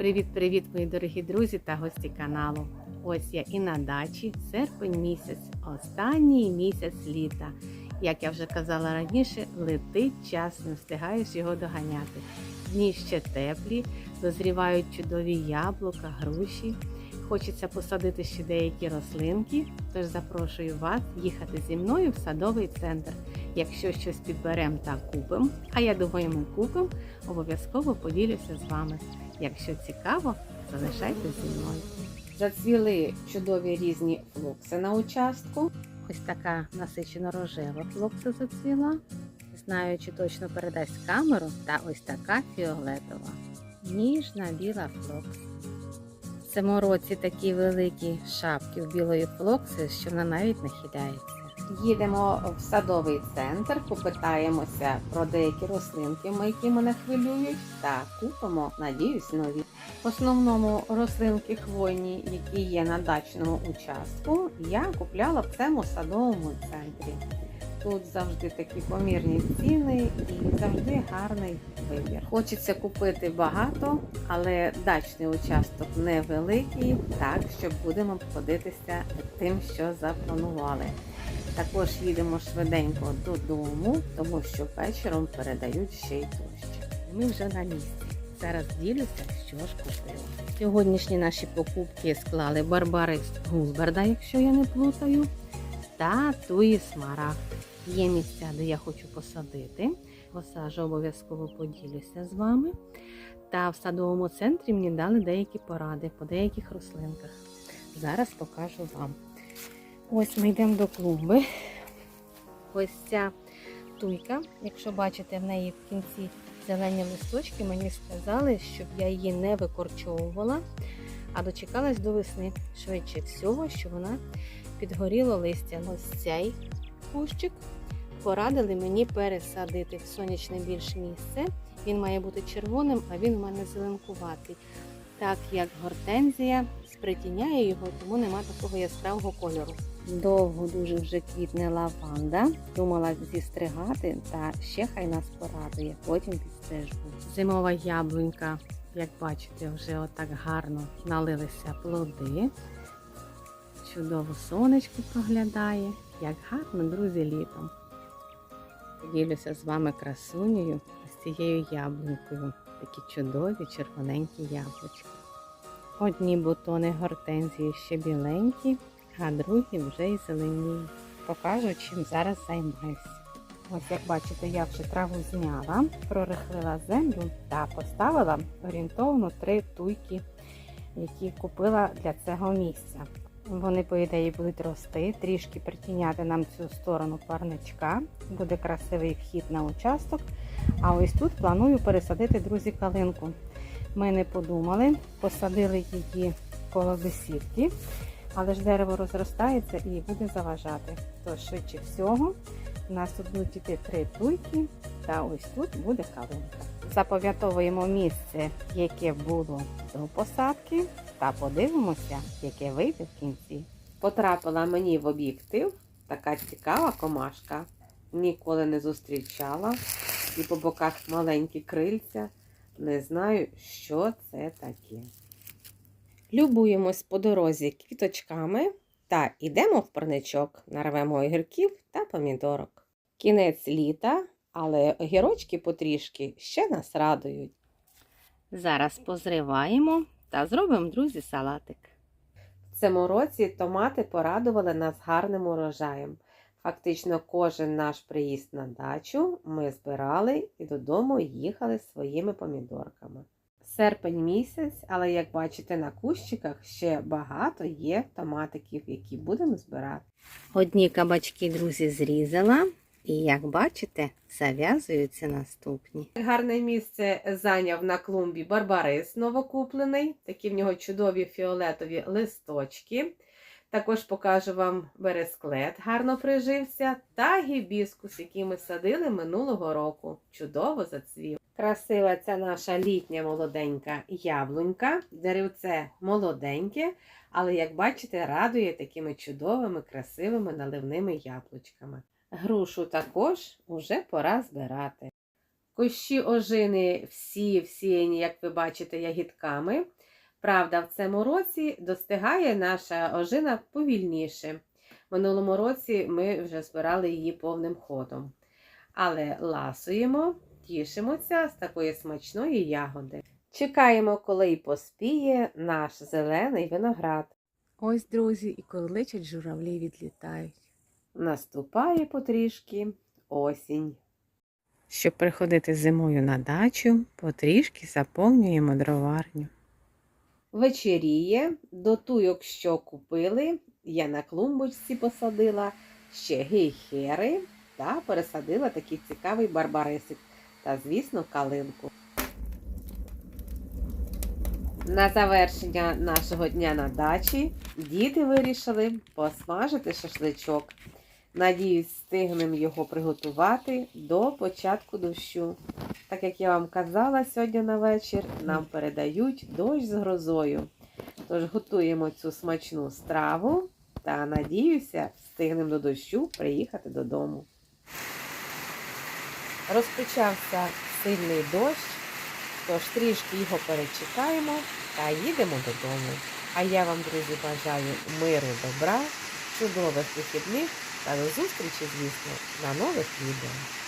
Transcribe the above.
Привіт-привіт, мої дорогі друзі та гості каналу. Ось я і на дачі, серпень місяць, останній місяць літа. Як я вже казала раніше, летить час, не встигаєш його доганяти. Дні ще теплі, дозрівають чудові яблука, груші. Хочеться посадити ще деякі рослинки, тож запрошую вас їхати зі мною в садовий центр. Якщо щось підберемо та купимо, а я думаю, ми купимо, обов'язково поділюся з вами. Якщо цікаво, залишайтесь зі мною. Зацвіли чудові різні флокси на участку. Ось така насичено рожева флокса зацвіла. Знаю, чи точно передасть камеру, та ось така фіолетова. Ніжна біла флокс. В цьому році такі великі шапки в білої флокси, що вона навіть нахиляється. Їдемо в садовий центр, попитаємося про деякі рослинки, які мене хвилюють, та купимо, надіюсь, нові. В основному рослинки хвойні, які є на дачному участку, я купляла в цьому садовому центрі. Тут завжди такі помірні ціни і завжди гарний вибір. Хочеться купити багато, але дачний участок невеликий, так щоб будемо обходитися тим, що запланували. Також їдемо швиденько додому, тому що вечором передають ще й дощ. Ми вже на місці. Зараз ділюся, що ж купила. Сьогоднішні наші покупки склали барбарист Гулберда, якщо я не плутаю, та туї смарагд. Є місця, де я хочу посадити. Посажу обов'язково поділюся з вами. Та в садовому центрі мені дали деякі поради по деяких рослинках. Зараз покажу вам. Ось ми йдемо до клумби. Ось ця туйка, якщо бачите, в неї в кінці зелені листочки, мені сказали, щоб я її не викорчовувала, а дочекалась до весни. Швидше всього, що вона підгоріло листя. Ось цей кущик порадили мені пересадити в сонячне більш місце. Він має бути червоним, а він у мене зеленкуватий. Так як гортензія спритіняє його, тому нема такого яскравого кольору. Довго дуже вже квітне лаванда. Думала зістригати, та ще хай нас порадує, потім підстрижу. Зимова яблунька, як бачите, вже отак гарно налилися плоди. Чудово сонечко проглядає. Як гарно, друзі, літом. Поділюся з вами красунею з цією яблунькою. Такі чудові червоненькі яблучки. Одні бутони гортензії ще біленькі, а другі вже й зелені. Покажу, чим зараз займаюся. Ось як бачите, я вже траву зняла, прорихлила землю та поставила орієнтовно три туйки, які купила для цього місця. Вони, по ідеї, будуть рости, трішки притіняти нам цю сторону парничка. Буде красивий вхід на участок. А ось тут планую пересадити, друзі, калинку. Ми не подумали, посадили її коло бесідки, але ж дерево розростається і буде заважати. Тож, швидше всього, у нас тут будуть іти три туйки, та ось тут буде калинка. Запам'ятовуємо місце, яке було до посадки, та подивимося, яке вийде в кінці. Потрапила мені в об'єктив така цікава комашка. Ніколи не зустрічала. І по боках маленькі крильця. Не знаю, що це таке. Любуємось по дорозі квіточками та йдемо в парничок, нарвемо огірків та помідорок. Кінець літа, але огірочки потрішки ще нас радують. Зараз позриваємо та зробимо, друзі, салатик. В цьому році томати порадували нас гарним урожаєм. Фактично, кожен наш приїзд на дачу ми збирали і додому їхали своїми помідорками. Серпень місяць, але як бачите, на кущиках ще багато є томатиків, які будемо збирати. Одні кабачки, друзі, зрізала, і як бачите, зав'язуються наступні. Гарне місце зайняв на клумбі барбарис новокуплений. Такі в нього чудові фіолетові листочки. Також покажу вам бересклет, гарно прижився, та гібіскус, який ми садили минулого року. Чудово зацвів. Красива ця наша літня молоденька яблунька. Деревце молоденьке, але, як бачите, радує такими чудовими, красивими наливними яблучками. Грушу також уже пора збирати. Кущі ожини всі всіяні, як ви бачите, ягідками. Правда, в цьому році достигає наша ожина повільніше. Минулому році ми вже збирали її повним ходом. Але ласуємо, тішимося з такої смачної ягоди. Чекаємо, коли й поспіє наш зелений виноград. Ось, друзі, і корличать журавлі відлітають. Наступає потрішки осінь. Щоб приходити зимою на дачу, потрішки заповнюємо дроварню. Вечеріє, до туйок, що купили, я на клумбочці посадила ще гейхери та пересадила такий цікавий барбарисик та, звісно, калинку. На завершення нашого дня на дачі діти вирішили посмажити шашличок. Надіюсь, встигнемо його приготувати до початку дощу. Так як я вам казала, сьогодні на вечір нам передають дощ з грозою. Тож готуємо цю смачну страву та надіюся, встигнемо до дощу приїхати додому. Розпочався сильний дощ, тож трішки його перечекаємо та їдемо додому. А я вам, друзі, бажаю миру, добра, чудових вихідних та до зустрічі, звісно, на нових відео.